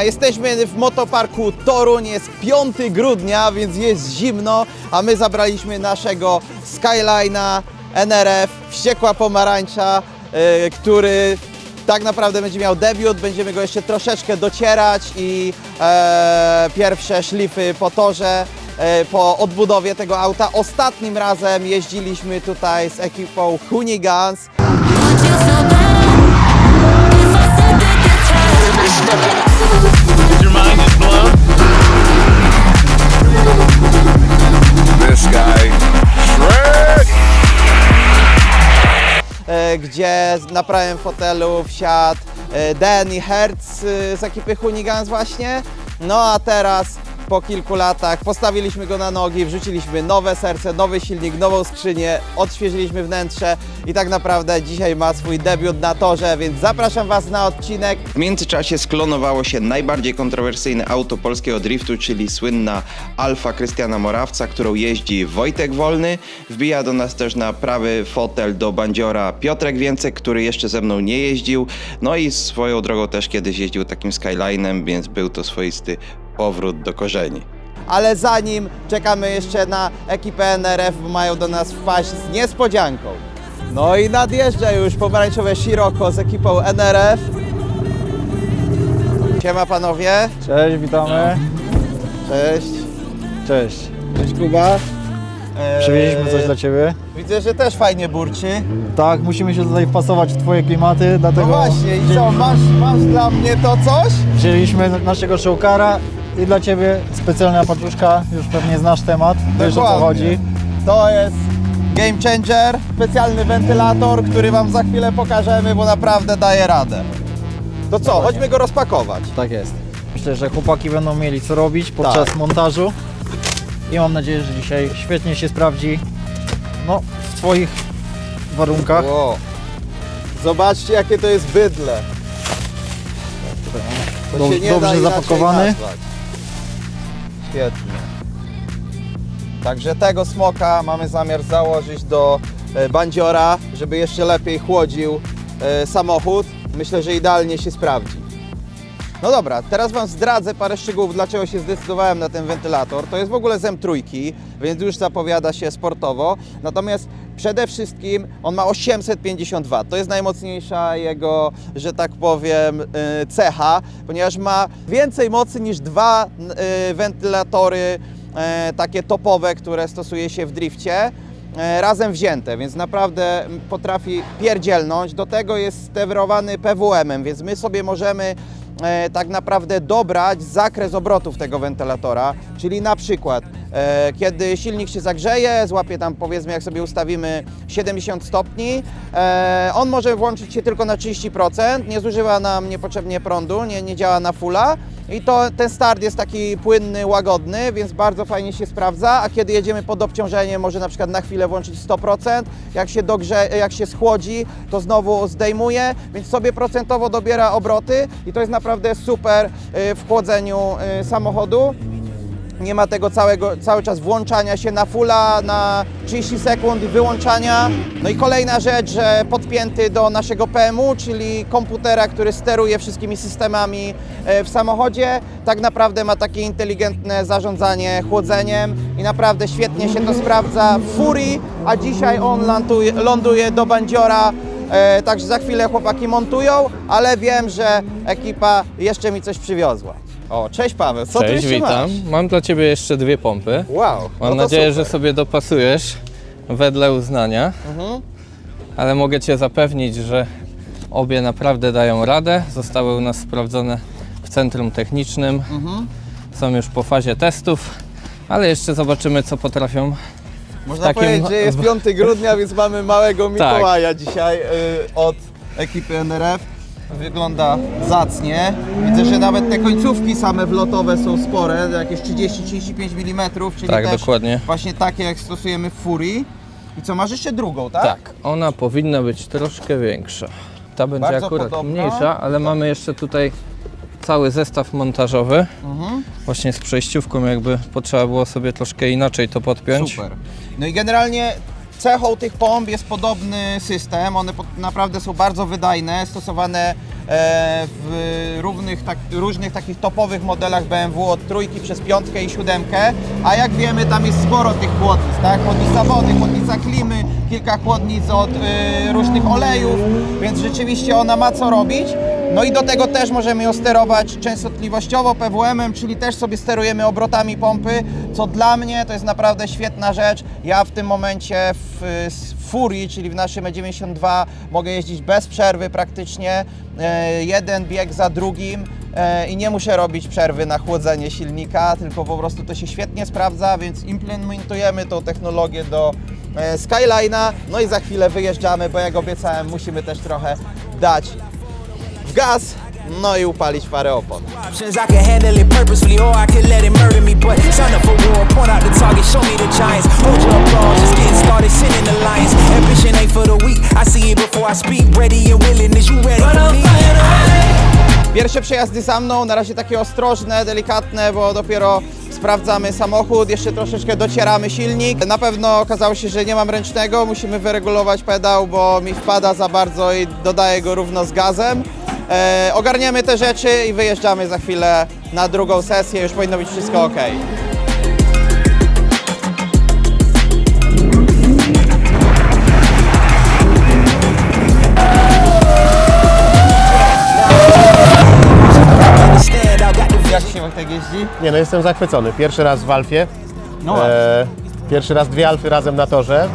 Jesteśmy w motoparku Toruń, jest 5 grudnia, więc jest zimno, a my zabraliśmy naszego Skyline'a NRF, wściekła pomarańcza, e, który tak naprawdę będzie miał debiut, będziemy go jeszcze troszeczkę docierać i e, pierwsze szlify po torze, e, po odbudowie tego auta. Ostatnim razem jeździliśmy tutaj z ekipą Hunigans. Guy, e, gdzie na prawym fotelu wsiadł e, i Hertz e, z ekipy Hunigans właśnie. No a teraz po kilku latach postawiliśmy go na nogi, wrzuciliśmy nowe serce, nowy silnik, nową skrzynię, odświeżyliśmy wnętrze i tak naprawdę dzisiaj ma swój debiut na torze, więc zapraszam Was na odcinek. W międzyczasie sklonowało się najbardziej kontrowersyjne auto polskiego driftu, czyli słynna Alfa Krystiana Morawca, którą jeździ Wojtek Wolny. Wbija do nas też na prawy fotel do bandziora Piotrek Więcek, który jeszcze ze mną nie jeździł. No i swoją drogą też kiedyś jeździł takim Skylinem, więc był to swoisty powrót do korzeni. Ale zanim czekamy jeszcze na ekipę NRF, bo mają do nas wpaść z niespodzianką. No i nadjeżdża już pomarańczowe Sirocco z ekipą NRF. Siema panowie. Cześć, witamy. Cześć. Cześć. Cześć Kuba. Eee, Przywieźliśmy coś dla Ciebie. Widzę, że też fajnie burczy. Tak, musimy się tutaj wpasować w Twoje klimaty, No dlatego właśnie, i co, masz, masz dla mnie to coś? wzięliśmy naszego showkara i dla Ciebie specjalna paczuszka, już pewnie znasz temat, wiesz o co Dokładnie. chodzi. To jest Game Changer, specjalny wentylator, który Wam za chwilę pokażemy, bo naprawdę daje radę. To co, chodźmy go rozpakować. Tak jest. Myślę, że chłopaki będą mieli co robić podczas Tak. montażu i mam nadzieję, że dzisiaj świetnie się sprawdzi no, w Twoich warunkach. Wow. Zobaczcie, jakie to jest bydle. To Dob- się nie dobrze inaczej zapakowany. nazwać. Świetnie. Także tego smoka mamy zamiar założyć do e, bandziora, żeby jeszcze lepiej chłodził e, samochód. Myślę, że idealnie się sprawdzi. No dobra, teraz Wam zdradzę parę szczegółów, dlaczego się zdecydowałem na ten wentylator. To jest w ogóle zem trójki, więc już zapowiada się sportowo. Natomiast przede wszystkim on ma 850 W. To jest najmocniejsza jego, że tak powiem, y, cecha, ponieważ ma więcej mocy niż dwa y, wentylatory y, takie topowe, które stosuje się w drifcie razem wzięte, więc naprawdę potrafi pierdzielnąć. Do tego jest stewerowany PWM-em, więc my sobie możemy tak naprawdę dobrać zakres obrotów tego wentylatora, czyli na przykład kiedy silnik się zagrzeje, złapie tam powiedzmy jak sobie ustawimy 70 stopni, e, on może włączyć się tylko na 30%, nie zużywa nam niepotrzebnie prądu, nie, nie działa na fulla i to ten start jest taki płynny, łagodny, więc bardzo fajnie się sprawdza, a kiedy jedziemy pod obciążeniem, może na przykład na chwilę włączyć 100%, jak się, dogrze, jak się schłodzi, to znowu zdejmuje, więc sobie procentowo dobiera obroty i to jest naprawdę super y, w chłodzeniu y, samochodu. Nie ma tego całego, cały czas włączania się na fulla na 30 sekund wyłączania. No i kolejna rzecz, że podpięty do naszego PMU, czyli komputera, który steruje wszystkimi systemami e, w samochodzie, tak naprawdę ma takie inteligentne zarządzanie chłodzeniem i naprawdę świetnie się to sprawdza w Furii, a dzisiaj on ląduje, ląduje do Bandziora, e, także za chwilę chłopaki montują, ale wiem, że ekipa jeszcze mi coś przywiozła. O, cześć Paweł, co ty Cześć, jeszcze witam. masz? Mam dla Ciebie jeszcze dwie pompy. Wow, Mam no to nadzieję, super. że sobie dopasujesz wedle uznania, Mhm. ale mogę Cię zapewnić, że obie naprawdę dają radę. Zostały u nas sprawdzone w centrum technicznym. Mhm. Są już po fazie testów, ale jeszcze zobaczymy, co potrafią. Można takim- powiedzieć, że jest 5 grudnia, więc mamy małego Tak. Mikołaja dzisiaj y, od ekipy NRF. Wygląda zacnie. Widzę, że nawet te końcówki same wlotowe są spore, jakieś 30-35 mm, czyli Tak, też dokładnie. właśnie takie jak stosujemy w Furii. I co, masz jeszcze drugą, tak? Tak, ona powinna być troszkę większa. Ta będzie Bardzo akurat podobna. mniejsza, ale mamy jeszcze tutaj cały zestaw montażowy. Mhm. Właśnie z przejściówką jakby potrzeba było sobie troszkę inaczej to podpiąć. Super. No i generalnie cechą tych pomp jest podobny system. One naprawdę są bardzo wydajne, stosowane e, w równych, tak, różnych takich topowych modelach BMW od trójki przez piątkę i siódemkę. A jak wiemy, tam jest sporo tych chłodnic, tak? Chłodnica wody, chłodnica klimy, kilka chłodnic od e, różnych olejów, więc rzeczywiście ona ma co robić. No i do tego też możemy ją sterować częstotliwościowo PWM-em, czyli też sobie sterujemy obrotami pompy, co dla mnie to jest naprawdę świetna rzecz. Ja w tym momencie w Furii, czyli w naszym E92 mogę jeździć bez przerwy praktycznie, e, jeden bieg za drugim e, i nie muszę robić przerwy na chłodzenie silnika, tylko po prostu to się świetnie sprawdza, więc implementujemy tą technologię do e, Skyline'a, no i za chwilę wyjeżdżamy, bo jak obiecałem, musimy też trochę dać w gaz, no i upalić parę opon. Pierwsze przejazdy za mną, na razie takie ostrożne, delikatne, bo dopiero sprawdzamy samochód, jeszcze troszeczkę docieramy silnik. Na pewno okazało się, że nie mam ręcznego, musimy wyregulować pedał, bo mi wpada za bardzo i dodaję go równo z gazem. E, ogarniemy te rzeczy i wyjeżdżamy za chwilę na drugą sesję, już powinno być wszystko ok. Jak się Wojtek jeździ? Nie no, jestem zachwycony. Pierwszy raz w Alfie. No E, pierwszy raz dwie Alfy razem na torze.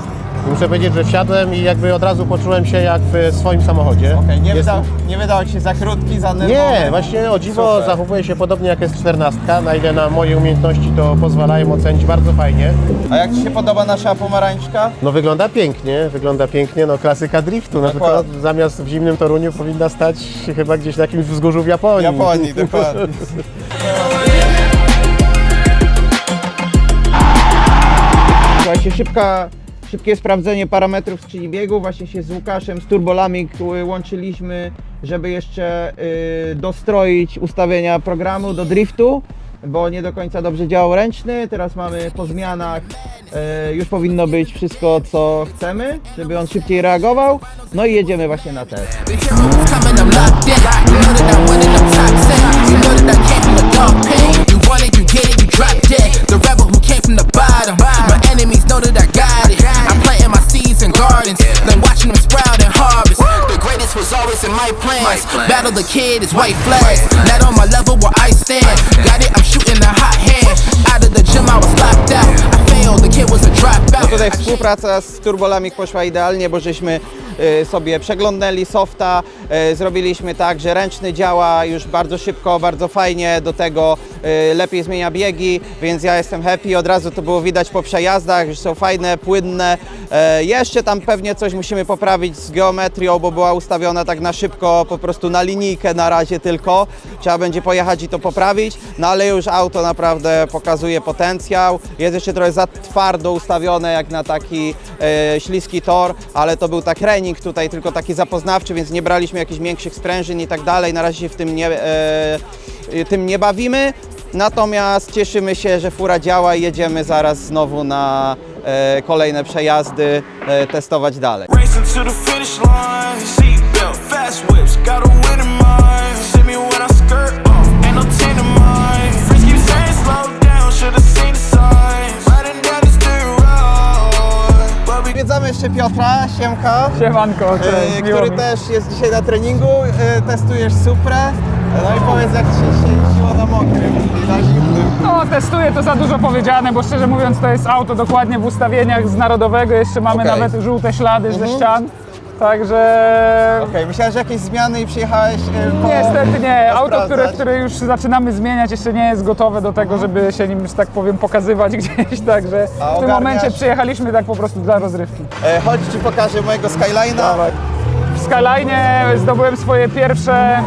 I Muszę powiedzieć, że wsiadłem i jakby od razu poczułem się jak w swoim samochodzie. Okej, nie, Jest- wydał, nie wydał Ci się za krótki, za nerwowy? Nie, właśnie o dziwo Super. zachowuje się podobnie jak jest 14, na ile na moje umiejętności to pozwalają ocenić bardzo fajnie. A jak Ci się podoba nasza pomarańczka? No wygląda pięknie, wygląda pięknie, no klasyka driftu, no tylko Dokładnie. zamiast w zimnym Toruniu powinna stać chyba gdzieś na jakimś wzgórzu w Japonii. Japonii, dokładnie. Słuchajcie, szybka, szybkie sprawdzenie parametrów skrzyni biegu. Właśnie się z Łukaszem z Turbolamik łączyliśmy, żeby jeszcze y, dostroić ustawienia programu do driftu, bo nie do końca dobrze działał ręczny. Teraz mamy po zmianach, y, już powinno być wszystko co chcemy, żeby on szybciej reagował. No i jedziemy właśnie na test. Drop dead. The rebel who came from the bottom. My enemies know that I got it. I'm planting my seeds in gardens, then watching them sprout and harvest. The greatest was always in my plans. Battle the kid is white flags. Not on my level where I stand. Got it, I'm shooting a hot hand. Out of the gym, I was locked out. I failed, the kid was a dropout. Tutaj współpraca z Turbolamik poszła idealnie, bo żeśmy y, sobie przeglądnęli softa, y, zrobiliśmy tak, że ręczny działa już bardzo szybko, bardzo fajnie, do tego lepiej zmienia biegi, więc ja jestem happy, od razu to było widać po przejazdach, że są fajne, płynne. E, Jeszcze tam pewnie coś musimy poprawić z geometrią, bo była ustawiona tak na szybko, po prostu na linijkę na razie tylko. Trzeba będzie pojechać i to poprawić, no ale już auto naprawdę pokazuje potencjał. Jest jeszcze trochę za twardo ustawione jak na taki e, śliski tor, ale to był tak trening tutaj, tylko taki zapoznawczy, więc nie braliśmy jakichś większych sprężyn i tak dalej. Na razie się w tym nie, tym nie bawimy. Natomiast cieszymy się, że fura działa i jedziemy zaraz znowu na e, kolejne przejazdy e, testować dalej. Ain't no Odwiedzamy jeszcze Piotra, Siemka, Siemanko, e, miło który mi. też jest dzisiaj na treningu. E, testujesz Suprę. No i powiedz, jak Ci się jeździło na mokrym i na zimnym. No, testuję to za dużo powiedziane, bo szczerze mówiąc to jest auto dokładnie w ustawieniach z Narodowego, jeszcze mamy Okej. nawet żółte ślady ze ścian, także Okej, myślałem, że jakieś zmiany i przyjechałeś e, po... niestety nie. Auto, które, które już zaczynamy zmieniać jeszcze nie jest gotowe do tego, żeby się nim, że tak powiem, pokazywać gdzieś, także A w tym ogarniasz- momencie przyjechaliśmy tak po prostu dla rozrywki. E, chodź, Ci pokażę mojego Skyline'a. W Skyline zdobyłem swoje pierwsze,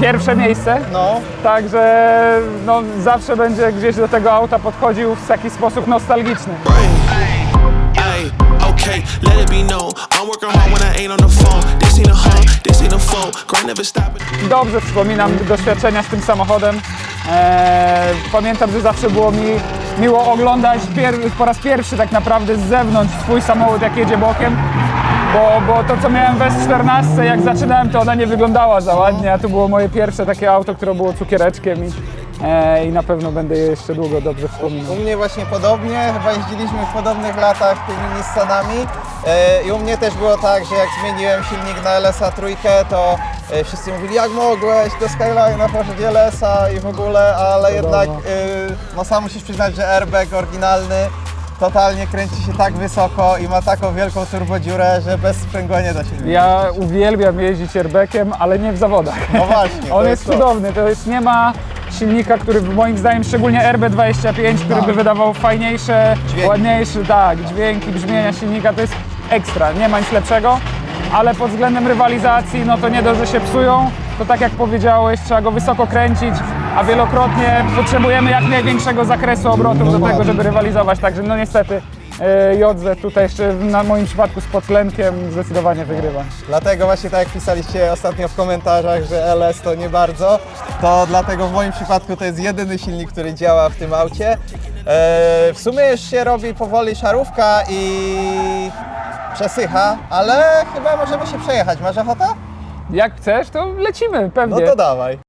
pierwsze miejsce. No, Także no, zawsze będzie gdzieś do tego auta podchodził w taki sposób nostalgiczny. Dobrze wspominam doświadczenia z tym samochodem. Eee, pamiętam, że zawsze było mi miło oglądać pier- po raz pierwszy tak naprawdę z zewnątrz swój samochód jak jedzie bokiem. Bo, bo to co miałem w S14 jak zaczynałem to ona nie wyglądała za ładnie, a to było moje pierwsze takie auto, które było cukiereczkiem i, e, i na pewno będę je jeszcze długo dobrze wspominał. U mnie właśnie podobnie, chyba jeździliśmy w podobnych latach tymi Nissanami e, i u mnie też było tak, że jak zmieniłem silnik na LS-a trójkę, to e, wszyscy mówili jak mogłeś do Skyline'a poszedł LS-a i w ogóle, ale jednak e, no sam musisz przyznać, że airbag oryginalny totalnie kręci się tak wysoko i ma taką wielką turbodziurę, że bez sprzęgła nie da się zmienić. Ja uwielbiam jeździć airbaggiem, ale nie w zawodach. No właśnie, to On jest jest to. cudowny, to jest, nie ma silnika, który moim zdaniem, szczególnie RB25, który by wydawał fajniejsze, Dźwięki. ładniejsze, tak, dźwięki, brzmienia silnika, to jest ekstra, nie ma nic lepszego, ale pod względem rywalizacji, no to nie dość, że się psują, to tak jak powiedziałeś, trzeba go wysoko kręcić, a wielokrotnie potrzebujemy jak największego zakresu obrotów do tego, żeby rywalizować, także no niestety e, JZ tutaj jeszcze na moim przypadku z podtlenkiem zdecydowanie wygrywa. Dlatego właśnie tak jak pisaliście ostatnio w komentarzach, że LS to nie bardzo, to dlatego w moim przypadku to jest jedyny silnik, który działa w tym aucie. E, w sumie już się robi powoli szarówka i przesycha, ale chyba możemy się przejechać. Masz ochotę? Jak chcesz, to lecimy, pewnie. No to dawaj.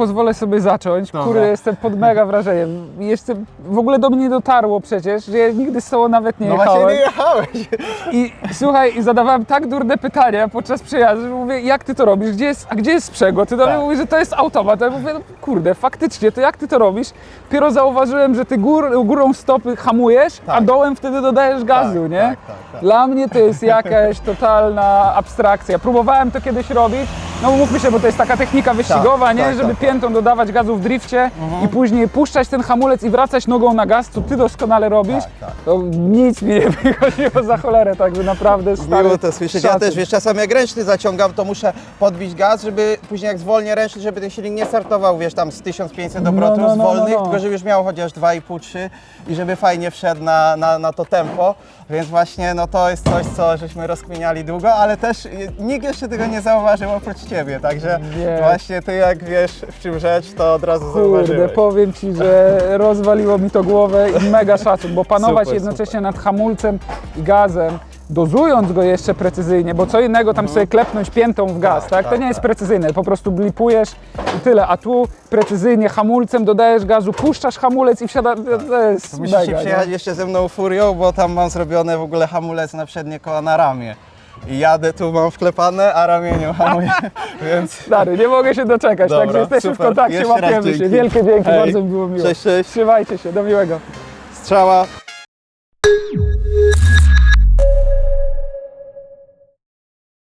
Pozwolę sobie zacząć. Kurde, jestem pod mega wrażeniem. Jeszcze w ogóle do mnie nie dotarło przecież, że ja nigdy z sobą nawet nie No właśnie jechałem. nie jechałeś. I słuchaj, i zadawałem tak durne pytania podczas przejazdu, że mówię, jak ty to robisz? Gdzie jest, a gdzie jest sprzęgło? Ty do mnie Tak. mówisz, że to jest automat. A ja mówię, no kurde, faktycznie, to jak ty to robisz? Dopiero zauważyłem, że ty gór, górą stopy hamujesz, a Tak. dołem wtedy dodajesz gazu, Tak, nie? tak, tak, tak. Dla mnie to jest jakaś totalna abstrakcja. Próbowałem to kiedyś robić, no mówmy się, bo to jest taka technika wyścigowa, Tak, nie? tak, Żeby tak, piętą dodawać gazu w drifcie i później puszczać ten hamulec i wracać nogą na gaz, co ty doskonale robisz, Tak, tak. to nic mi nie wychodziło za cholerę, także naprawdę stary Miło to słyszeć. Ja też, wiesz, czasami jak ręczny zaciągam, to muszę podbić gaz, żeby później jak zwolnię ręczny, żeby ten silnik nie startował, wiesz, tam z 1500 obrotów no, no, z no, wolnych, no. tylko żeby już miał chociaż 2,5-3 i żeby fajnie wszedł na, na, na to tempo. Więc właśnie no to jest coś, co żeśmy rozkminiali długo, ale też nikt jeszcze tego nie zauważył oprócz Ciebie, także Nie. właśnie Ty jak wiesz w czym rzecz, to od razu Kurde, zauważyłeś. powiem Ci, że rozwaliło mi to głowę i mega szacun, bo panować Super, jednocześnie nad hamulcem i gazem, dozując go jeszcze precyzyjnie, bo co innego tam sobie klepnąć piętą w gaz, tak? To tak, nie jest precyzyjne, po prostu blipujesz i tyle, a tu precyzyjnie hamulcem dodajesz gazu, puszczasz hamulec i wsiada, to- to jest Musisz mega, się nie? jeszcze ze mną furią, bo tam mam zrobione w ogóle hamulec na przednie koła na ramię. I jadę tu, mam wklepane, a ramieniu, hamuję, więc... Stary, nie mogę się doczekać, Dobra, także jesteśmy super. w kontakcie, Jeszcze łapiemy się. Wielkie dzięki, Hej. bardzo mi było miło. Cześć, cześć. Trzymajcie się, do miłego. Strzała.